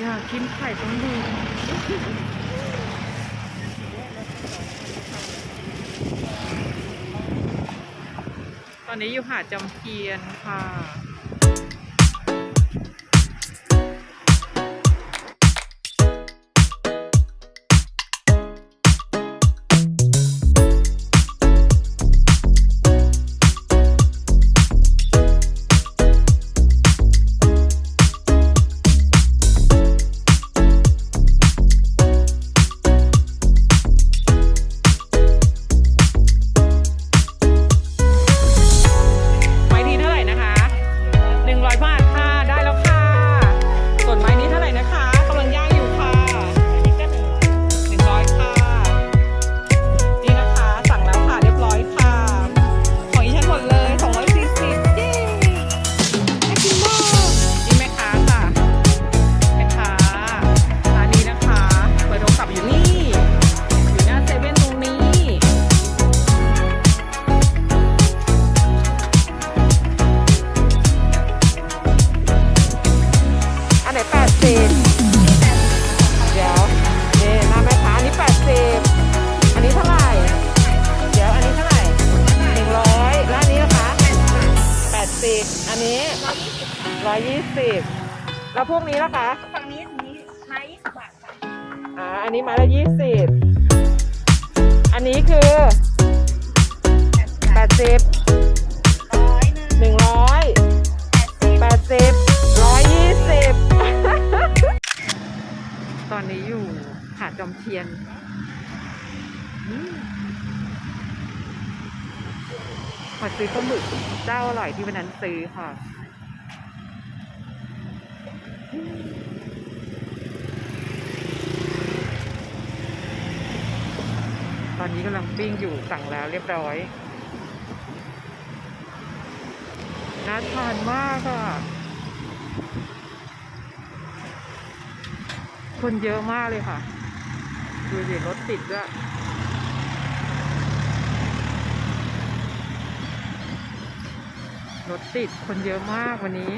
อยากกินไข่ต้มึกตอนนี้อยู่หาดจำเพียนค่ะ สิบเดี๋ยวนี่หน้าแม่ค้าอันนี้แปดสิบอันนี้เท่าไหร่ เดี๋ยวอันนี้เท่าไหร่หนึ่งร้อยแล้วอันนี้นะคะแปดสิบอันนี้ร้อยยี่สิบแล้วพวกนี้ล่ะคะ ฝั่งนี้อันนี้ไม้ยี่สิบบาทค่ะอ่า อันนี้ไมาละยี่สิบอันนี้คือแปดสิบ ตอนนี้อยู่หาดจอมเทียน ขอซื้อปลาหมึกเจ้าอร่อยที่วันนั้นซื้อค่ะ ตอนนี้กำลังปิ้งอยู่สั่งแล้วเรียบร้อยน่าทานมากอะ คนเยอะมากเลยค่ะ ดูสิรถติดด้วยรถติดคนเยอะมากวันนี้